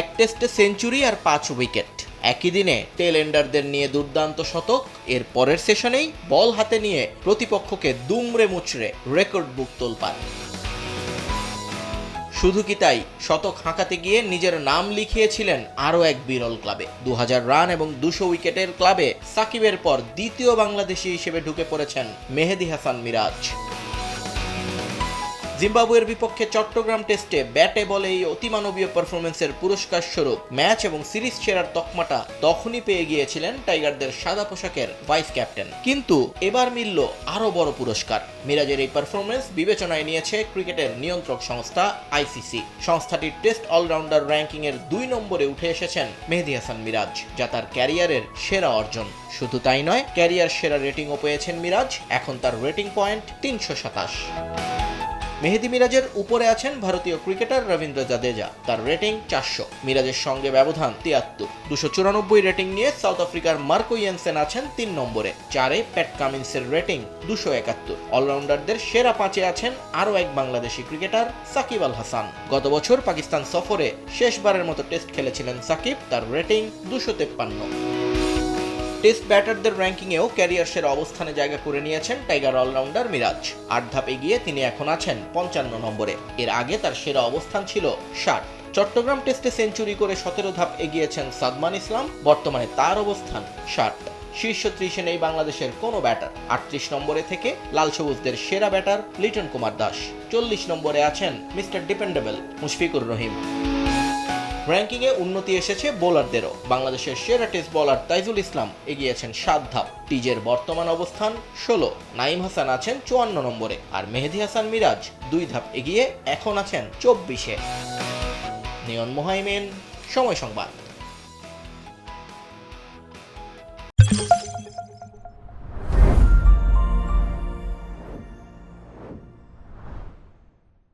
এক টেস্টে সেঞ্চুরি আর পাঁচ উইকেট একই দিনে টেল এন্ডারদের নিয়ে দুর্দান্ত শতক, এর পরের সেশনেই বল হাতে নিয়ে প্রতিপক্ষকে দুমড়ে মুচড়ে রেকর্ড বুক তোলপান শুধু কি তাই, শতক হাঁকাতে গিয়ে নিজের নাম লিখিয়েছিলেন আরও এক বিরল ক্লাবে। দু হাজার রান এবং দুশো উইকেটের ক্লাবে সাকিবের পর দ্বিতীয় বাংলাদেশি হিসেবে ঢুকে পড়েছেন মেহেদি হাসান মিরাজ। জিম্বাবুয়ের বিপক্ষে চট্টগ্রাম টেস্টে ব্যাটে বলে এই অতিমানবীয় পারফরমেন্সের পুরস্কার স্বরূপ ম্যাচ এবং সিরিজ সেরার তকমাটা তখনই পেয়ে গিয়েছিলেন টাইগারদের সাদা পোশাকের ভাইস ক্যাপ্টেন। কিন্তু এবার মিলল আরও বড় পুরস্কার। মিরাজের এই পারফরমেন্স বিবেচনায় নিয়েছে ক্রিকেটের নিয়ন্ত্রক সংস্থা আইসিসি। সংস্থাটির টেস্ট অলরাউন্ডার র্যাঙ্কিং এর দুই নম্বরে উঠে এসেছেন মেহেদি হাসান মিরাজ, যা তার ক্যারিয়ারের সেরা অর্জন। শুধু তাই নয়, ক্যারিয়ার সেরা রেটিংও পেয়েছেন মিরাজ, এখন তার রেটিং পয়েন্ট তিনশো সাতাশ। মেহেদি মিরাজের উপরে আছেন ভারতীয় ক্রিকেটার রবীন্দ্র জাদেজা। তার রেটিং চারশো। মিরাজের সঙ্গে ব্যবধান তিয়াত্তর। দুশো চুরানব্বই রেটিং নিয়ে সাউথ আফ্রিকার মার্কো ইয়েনসেন আছেন তিন নম্বরে। চারে প্যাট কামিন্সের রেটিং দুশো একাত্তর। অলরাউন্ডারদের সেরা পাঁচে আছেন আরও এক বাংলাদেশি ক্রিকেটার সাকিব আল হাসান। গত বছর পাকিস্তান সফরে শেষবারের মতো টেস্ট খেলেছিলেন সাকিব। তার রেটিং দুশো তেপ্পান্ন। টেস্ট ব্যাটারদের র্যাঙ্কিংয়েও ক্যারিয়ার সেরা অবস্থানে জায়গা করে নিয়েছেন টাইগার অলরাউন্ডার মিরাজ। আট ধাপ এগিয়ে তিনি এখন আছেন পঞ্চান্ন নম্বরে। এর আগে তার সেরা অবস্থান ছিল ষাট। চট্টগ্রাম টেস্টে সেঞ্চুরি করে সতেরো ধাপ এগিয়েছেন সাদমান ইসলাম। বর্তমানে তার অবস্থান ষাট। শীর্ষ ত্রিশে নেই বাংলাদেশের কোনো ব্যাটার। আটত্রিশ নম্বরে থেকে লাল সবুজদের সেরা ব্যাটার লিটন কুমার দাস। চল্লিশ নম্বরে আছেন মিস্টার ডিপেন্ডেবল মুশফিকুর রহিম। র্যাঙ্কিংয়ে উন্নতি এসেছে বোলারদেরও। বাংলাদেশের সেরা টেস্ট বোলার তাইজুল ইসলাম এগিয়েছেন সাত ধাপ। টিজের বর্তমান অবস্থান ষোলো। নাইম হাসান আছেন চুয়ান্ন নম্বরে। আর মেহেদি হাসান মিরাজ দুই ধাপ এগিয়ে এখন আছেন চব্বিশে। নিয়ন মোহাইমেন, সময় সংবাদ।